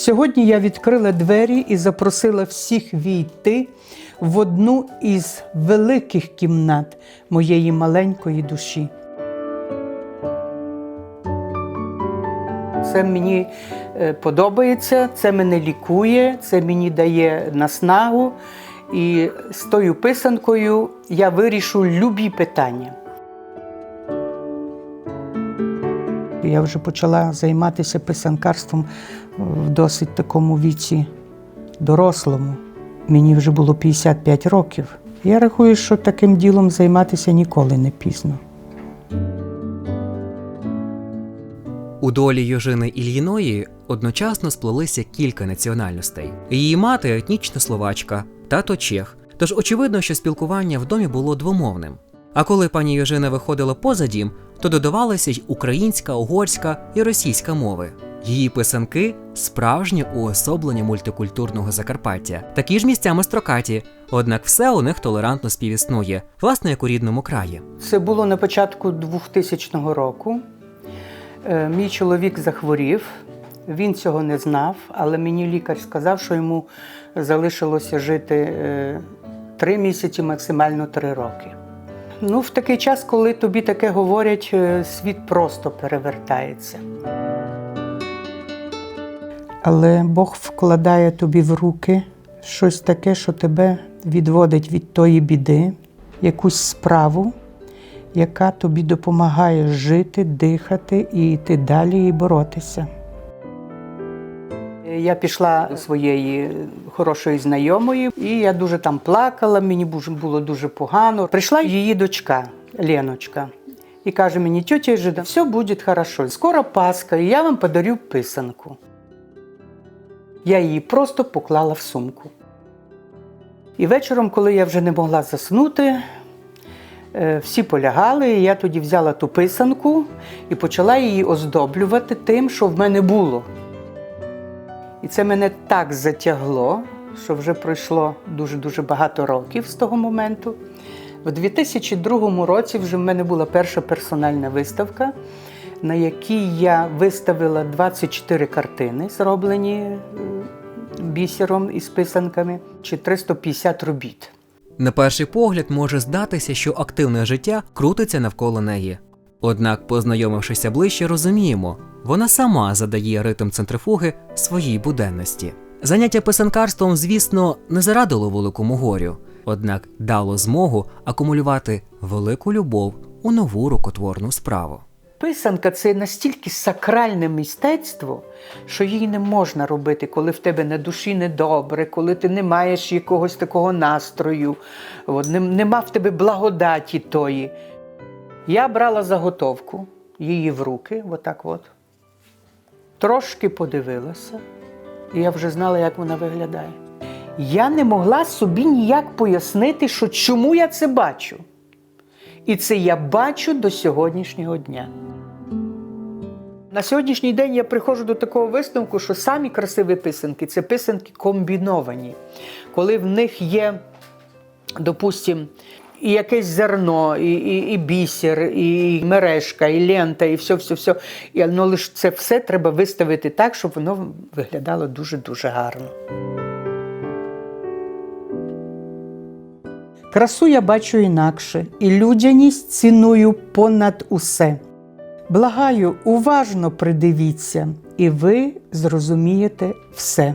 Сьогодні я відкрила двері і запросила всіх війти в одну із великих кімнат моєї маленької душі. Це мені е, подобається, це мене лікує, це мені дає наснагу. І з тою писанкою я вирішу любі питання. Я вже почала займатися писанкарством в досить такому віці дорослому. Мені вже було 55 років. Я рахую, що таким ділом займатися ніколи не пізно. У долі Йожини Ільїної одночасно сплелися кілька національностей. Її мати етнічна словачка, тато чех. Тож очевидно, що спілкування в домі було двомовним. А коли пані Йожина виходила поза дім, то додавалися й українська, угорська і російська мови. Її писанки справжнє уособлення мультикультурного Закарпаття, такі ж місцями строкаті, однак все у них толерантно співіснує, власне, як у рідному краї. Це було на початку 2000 року. Е, Мій чоловік захворів, він цього не знав, але мені лікар сказав, що йому залишилося жити е, три місяці, максимально три роки. Ну, в такий час, коли тобі таке говорять, е, світ просто перевертається. Але Бог вкладає тобі в руки щось таке, що тебе відводить від тої біди, якусь справу, яка тобі допомагає жити, дихати і йти далі і боротися. Я пішла своєї хорошої знайомої, і я дуже там плакала, мені було дуже погано. Прийшла її дочка Леночка і каже мені, тетя Жида, все буде хорошо. Скоро Пасха, і я вам подарю писанку. Я її просто поклала в сумку. І вечором, коли я вже не могла заснути, е, всі полягали, і я тоді взяла ту писанку і почала її оздоблювати тим, що в мене було. І це мене так затягло, що вже пройшло дуже-дуже багато років з того моменту. В 2002 році вже в мене була перша персональна виставка, на якій я виставила 24 картини, зроблені е, бісером із писанками, чи 350 робіт. На перший погляд може здатися, що активне життя крутиться навколо неї. Однак, познайомившися ближче, розуміємо, вона сама задає ритм центрифуги своїй буденності. Заняття писанкарством, звісно, не зарадило великому горю, однак дало змогу акумулювати велику любов у нову рукотворну справу. Писанка це настільки сакральне мистецтво, що її не можна робити, коли в тебе на душі недобре, коли ти не маєш якогось такого настрою, нема в тебе благодаті тої. Я брала заготовку її в руки, отак от. Трошки подивилася, і я вже знала, як вона виглядає. Я не могла собі ніяк пояснити, що чому я це бачу. І це я бачу до сьогоднішнього дня. На сьогоднішній день я приходжу до такого висновку, що самі красиві писанки це писанки комбіновані, коли в них є, допустим, і якесь зерно, і, і, і бісер, і мережка, і лента, і все, все, все. І, ну, лише це все треба виставити так, щоб воно виглядало дуже-дуже гарно. Красу я бачу інакше, і людяність ціную понад усе. Благаю, уважно придивіться, і ви зрозумієте все.